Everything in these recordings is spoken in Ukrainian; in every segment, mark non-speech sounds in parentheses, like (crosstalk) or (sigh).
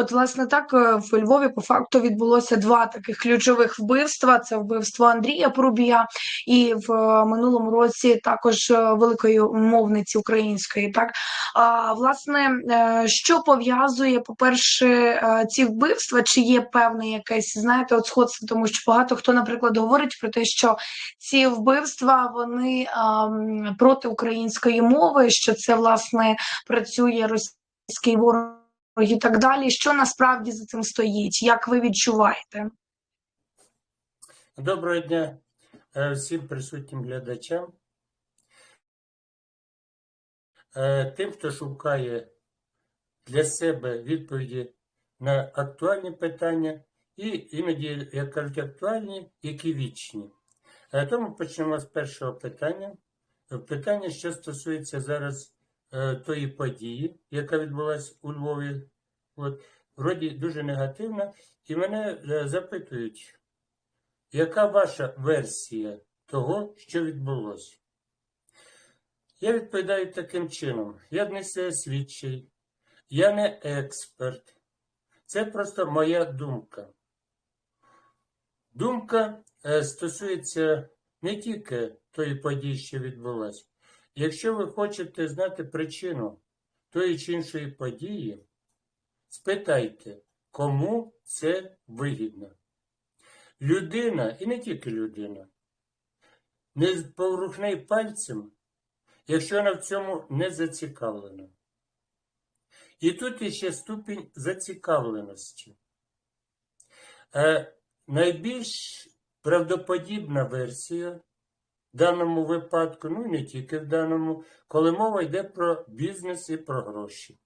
От, власне, так е, в Львові по факту відбулося два таких ключових вбивства: це вбивство Андрія Порубія, і в е, минулому році також е, великої мовниці української. Так? А власне, що пов'язує, по-перше, ці вбивства, чи є певне якесь, знаєте, от сходство, тому що багато хто, наприклад, говорить про те, що ці вбивства вони проти української мови, що це власне працює російський ворог і так далі. Що насправді за цим стоїть? Як ви відчуваєте? Доброго дня е, всім присутнім глядачам. Е, Тим, хто шукає для себе відповіді на актуальні питання, і іноді, як кажуть, актуальні, які вічні. Е, Тому почнемо з першого питання. Питання, що стосується зараз тої події, яка відбулася у Львові. От, вроді дуже негативна, і мене е, запитують, яка ваша версія того, що відбулося? Я відповідаю таким чином: я не слідчий, я не експерт. Це просто моя думка. Думка е, стосується не тільки тої події, що відбулася. Якщо ви хочете знати причину тої чи іншої події, спитайте, кому це вигідно. Людина, і не тільки людина, не поворухне пальцем, якщо вона в цьому не зацікавлена. І тут іще ступінь зацікавленості. Е, найбільш правдоподібна версія в даному випадку, ну і не тільки в даному, коли мова йде про бізнес і про гроші.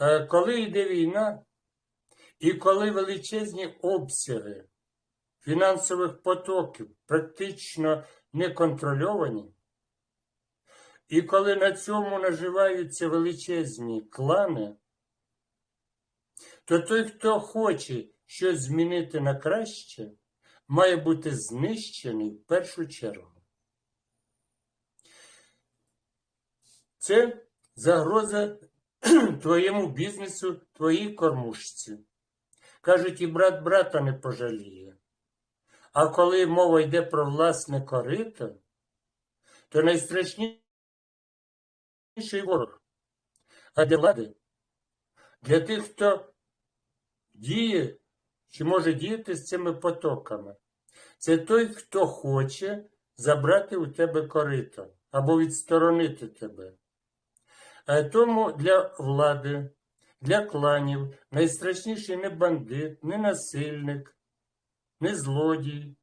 Е, коли йде війна, і коли величезні обсяги фінансових потоків практично не контрольовані, і коли на цьому наживаються величезні клани, то той, хто хоче щось змінити на краще, має бути знищений в першу чергу. Це загроза (clears throat) твоєму бізнесу, твоїй кормушці. Кажуть, і брат брата не пожаліє. А коли мова йде про власне корито, то найстрашніший ворог. А для влади, для тих, хто діє чи може діяти з цими потоками, це той, хто хоче забрати у тебе корито або відсторонити тебе. Тому для влади, для кланів найстрашніший не бандит, не насильник, не злодій,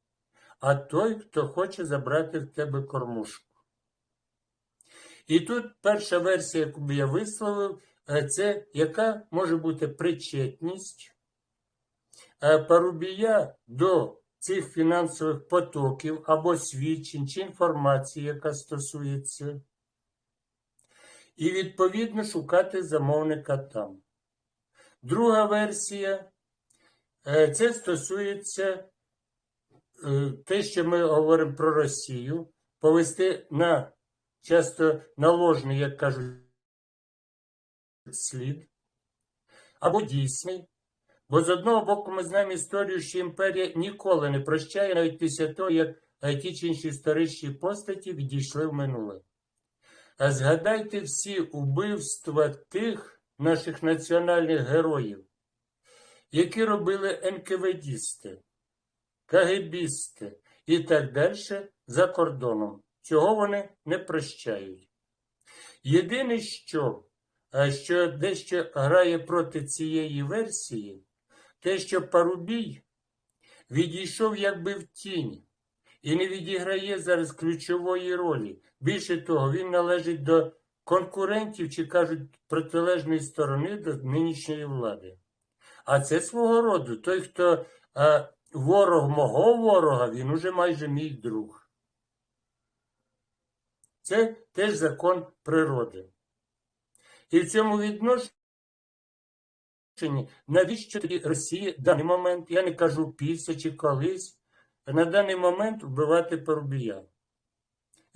а той, хто хоче забрати в тебе кормушку. І тут перша версія, яку я висловив, е, це яка може бути причетність Парубія до цих фінансових потоків або свідчень чи інформації, яка стосується, і відповідно шукати замовника там. Друга версія е, це стосується те, що ми говоримо про Росію, повести на часто наложний, як кажуть, слід, або дійсний. Бо з одного боку ми знаємо історію, що імперія ніколи не прощає, навіть після того, як ті чи інші історичні постаті відійшли в минуле. А згадайте всі убивства тих наших національних героїв, які робили НКВДісти, КГБісти і так далі за кордоном. Цього вони не прощають. Єдине, що, що дещо грає проти цієї версії, те, що Парубій відійшов якби в тінь і не відіграє зараз ключової ролі. Більше того, він належить до конкурентів, чи кажуть, протилежної сторони до нинішньої влади. А це свого роду той, хто а, ворог мого ворога, він уже майже мій друг. Це теж закон природи. І в цьому відношенні, навіщо тоді Росії в даний момент, я не кажу після чи колись, на даний момент вбивати Парубія.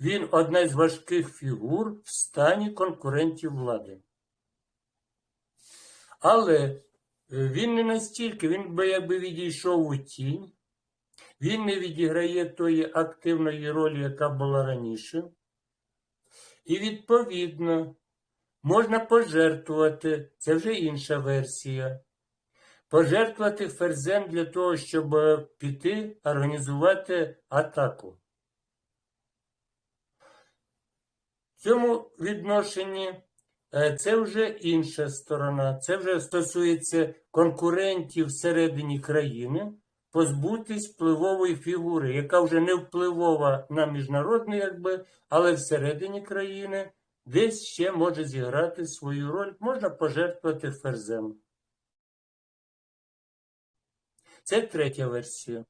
Він одна з важких фігур в стані конкурентів влади. Але е, він не настільки, він би якби відійшов у тінь, він не відіграє тої активної ролі, яка була раніше. І відповідно можна пожертвувати, це вже інша версія. Пожертвувати ферзем для того, щоб е, піти організувати атаку. В цьому відношенні е, це вже інша сторона. Це вже стосується конкурентів всередині країни, позбутись впливової фігури, яка вже не впливова на міжнародний, якби, але всередині країни десь ще може зіграти свою роль, можна пожертвувати ферзем. Це третя версія.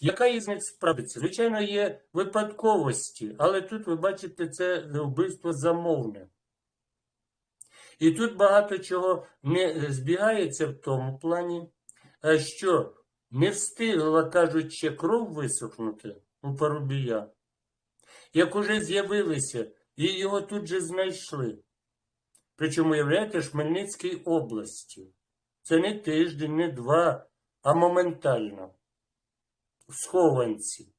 Яка із них справиться? Звичайно, є випадковості, але тут ви бачите, це вбивство замовне. І тут багато чого не збігається в тому плані, е, що не встигла, кажуть, ще кров висохнути у Парубія, як уже з'явилися, і його тут же знайшли. Причому, уявляєте, ж, Хмельницькій області. Це не тиждень, не два, а моментально. В схованці.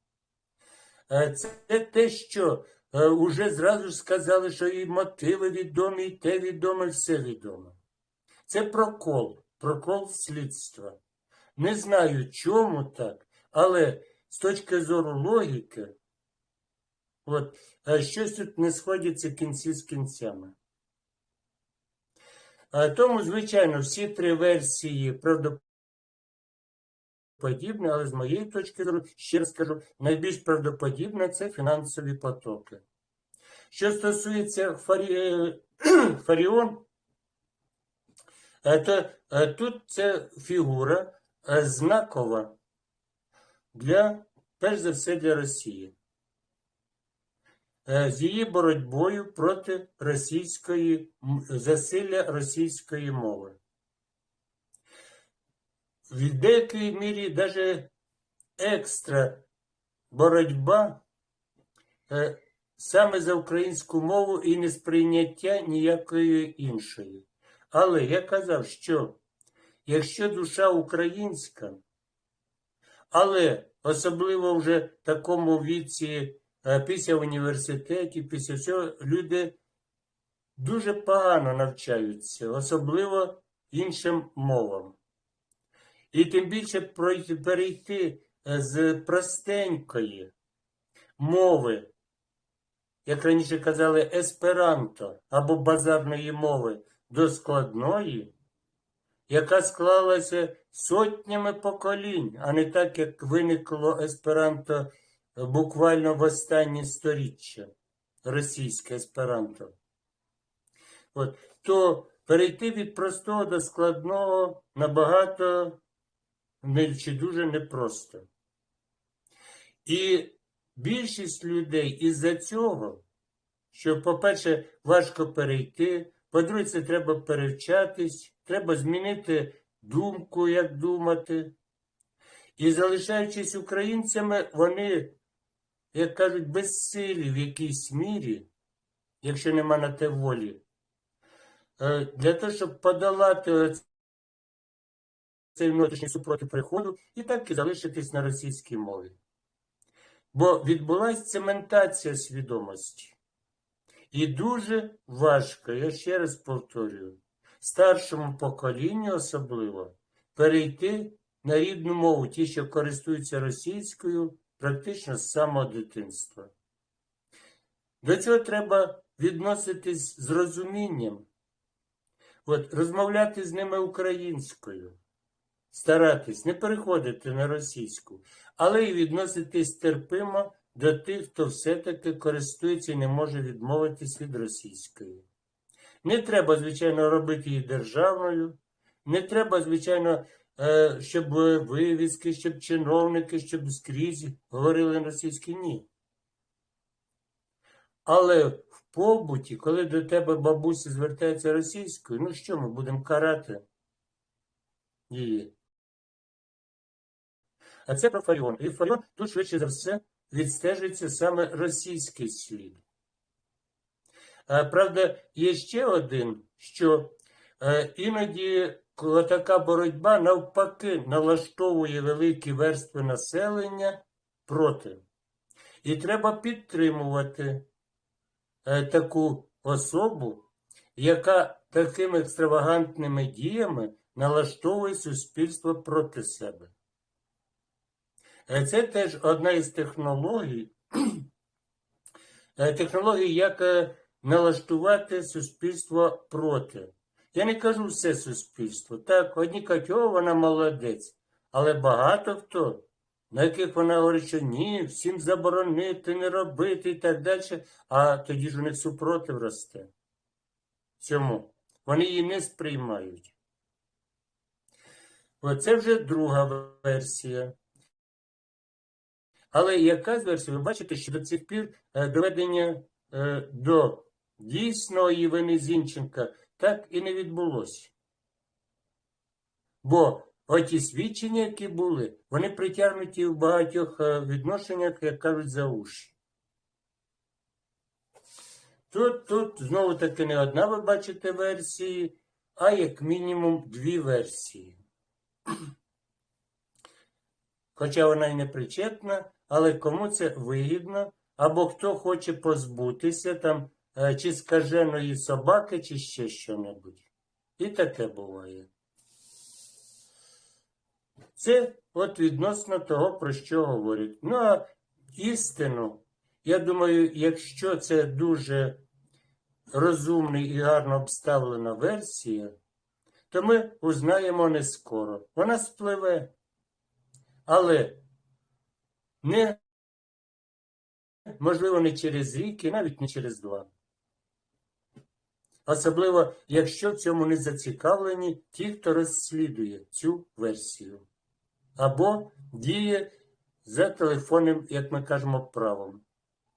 Е, Це те, що е, уже зразу ж сказали, що і мотиви відомі, і те відоме, все відомо. Це прокол, прокол слідства. Не знаю, чому так, але з точки зору логіки, от, щось тут не сходяться кінці з кінцями. Тому, звичайно, всі три версії правдоподібні, але з моєї точки зору, ще раз кажу, найбільш правдоподібне це фінансові потоки. Що стосується Фарі... (clears throat) Фаріон, то тут це фігура е, знакова для, перш за все, для Росії. Е, З її боротьбою проти російської засилля російської мови. В деякій мірі навіть екстра боротьба е, саме за українську мову і несприйняття ніякої іншої. Але я казав, що якщо душа українська, але особливо вже в такому віці, після університетів, після всього, люди дуже погано навчаються, особливо іншим мовам. І тим більше перейти е, з простенької мови, як раніше казали, есперанто або базарної мови, до складної, яка склалася сотнями поколінь, а не так, як виникло есперанто буквально в останні сторіччя, російське есперанто. От, то перейти від простого до складного набагато не, чи дуже непросто. І більшість людей із-за цього, що, по-перше, важко перейти, по-друге, це треба перевчатись, треба змінити думку, як думати. І залишаючись українцями, вони, як кажуть, безсилі в якійсь мірі, якщо нема на те волі, е, для того, щоб подолати цей внутрішній супротив приходу і так і залишитись на російській мові. Бо відбулася цементація свідомості. І дуже важко, я ще раз повторюю, старшому поколінню особливо перейти на рідну мову, ті, що користуються російською, практично з самого дитинства. До цього треба відноситись з розумінням, От, розмовляти з ними українською, старатись не переходити на російську, але й відноситись терпимо до тих, хто все-таки користується і не може відмовитись від російської. Не треба, звичайно, робити її державною, не треба, звичайно, щоб вивіски, щоб чиновники, щоб скрізь говорили на російській ні. Але в побуті, коли до тебе бабуся звертається російською, ну що ми будемо карати її? А це про Фаріон. І Фаріон тут швидше за все відстежується саме російський слід. Правда, є ще один, що Е, іноді коли така боротьба навпаки налаштовує великі верстви населення проти. І треба підтримувати е, таку особу, яка такими екстравагантними діями налаштовує суспільство проти себе. Е, Це теж одна із технологій, (clears throat) е, технологій, як е, налаштувати суспільство проти. Я не кажу все суспільство. Так, одні кажуть, о, вона молодець. Але багато хто, на яких вона говорить, що ні, всім заборонити, не робити і так далі, а тоді ж у них супротив росте. Чому? Вони її не сприймають. Оце вже друга версія. Але яка з версій? Ви бачите, що до цих пір е, доведення е, до дійсної вини Зінченка так і не відбулося. Бо оті свідчення, які були, вони притягнуті в багатьох е, відношеннях, як кажуть, за уші. Тут, тут знову таки не одна, ви бачите, версії, а як мінімум дві версії. Хоча вона й не причетна, але кому це вигідно, або хто хоче позбутися там чи скаженої собаки, чи ще що-небудь. І таке буває. Це от відносно того, про що говорять. Ну, а істину, я думаю, якщо це дуже розумний і гарно обставлена версія, то ми узнаємо не скоро. Вона спливе. Але не, можливо, не через рік і навіть не через два. Особливо, якщо в цьому не зацікавлені ті, хто розслідує цю версію. Або діє за телефонним, як ми кажемо, правом.